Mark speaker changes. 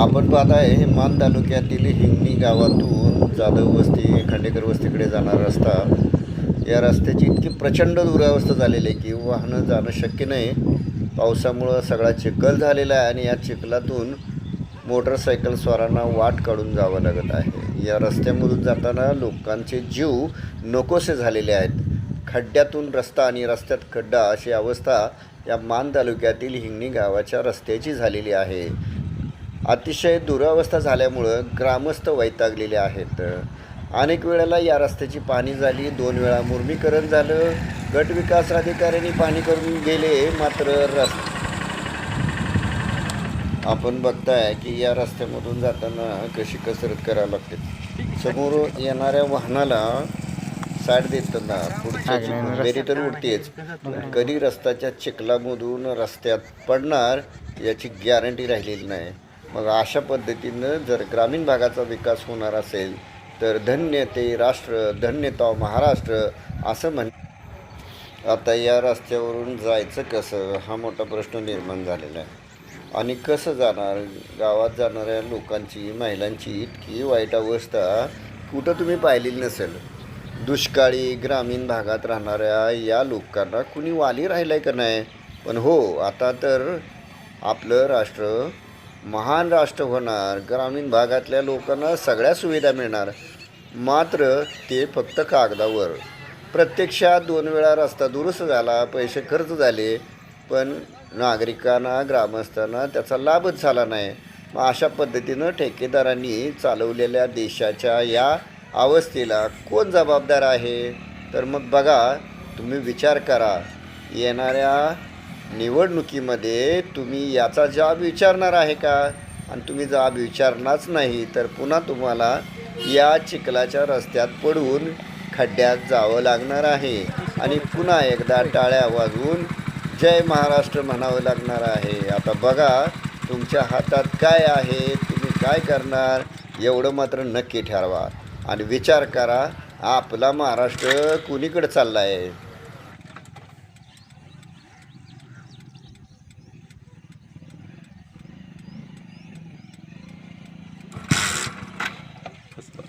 Speaker 1: आपण पाहताय हे मान तालुक्यातील हिंगणी गावातून जाधव वस्ती खांडेकर वस्तीकडे जाणारा रस्ता. या रस्त्याची इतकी प्रचंड दुरावस्था झालेली आहे की वाहनं जाणं शक्य नाही. पावसामुळं सगळा चिखल झालेला आहे आणि या चिखलातून मोटरसायकल स्वारांना वाट काढून जावं लागत आहे. या रस्त्यामधून जाताना लोकांचे जीव नकोसे झालेले आहेत. खड्ड्यातून रस्ता आणि रस्त्यात खड्डा अशी अवस्था या मान तालुक्यातील हिंगणी गावाच्या रस्त्याची झालेली आहे. अतिशय दुरावस्था झाल्यामुळं ग्रामस्थ वैतागलेले आहेत. अनेक वेळेला या रस्त्याची पाणी झाली दोन वेळा मुर्मीकरण झालं गट विकास अधिकाऱ्यांनी पाणी करून गेले मात्र रस आपण बघताय की या रस्त्यामधून जाताना कशी कसरत करावी लागते. समोर येणाऱ्या वाहनाला साईड देताना पुढच्याची बेरी तर उडतेच. कधी रस्त्याच्या चिखलामधून रस्त्यात पडणार याची गॅरंटी राहिलेली नाही. मग अशा पद्धतीनं जर ग्रामीण भागाचा विकास होणार असेल तर धन्य ते राष्ट्र धन्य तो महाराष्ट्र असं म्हण आता या रस्त्यावरून जायचं कसं? हा मोठा प्रश्न निर्माण झालेला आहे. आणि कसं जाणार? गावात जाणाऱ्या लोकांची महिलांची इतकी वाईट अवस्था कुठं तुम्ही पाहिलेली नसेल? दुष्काळी ग्रामीण भागात राहणाऱ्या या लोकांना कुणी वाली राहिलं आहे का नाही? पण हो आता तर आपलं राष्ट्र महान राष्ट्र होणार ग्रामीण भागातल्या लोकांना सगळ्या सुविधा मिळणार. मात्र ते फक्त कागदावर. प्रत्यक्षात दोन वेळा रस्ता दुरुस्त झाला पैसे खर्च झाले पण नागरिकांना ग्रामस्थांना त्याचा लाभच झाला नाही. मग अशा पद्धतीनं ठेकेदारांनी चालवलेल्या देशाच्या या अवस्थेला कोण जबाबदार आहे? तर मग बघा तुम्ही विचार करा. येणाऱ्या निवडणुकीमध्ये तुम्ही याचा जाब विचारणार आहे का? आणि तुम्ही जाब विचारणारच नाही तर पुन्हा तुम्हाला या चिखलाच्या रस्त्यात पडून खड्ड्यात जावं लागणार आहे. आणि पुन्हा एकदा टाळ्या वाजवून जय महाराष्ट्र म्हणावं लागणार आहे. आता बघा तुमच्या हातात काय आहे तुम्ही काय करणार एवढं मात्र नक्की ठरवा. आणि विचार करा आपला महाराष्ट्र कुणीकडे चालला आहे সুস্থ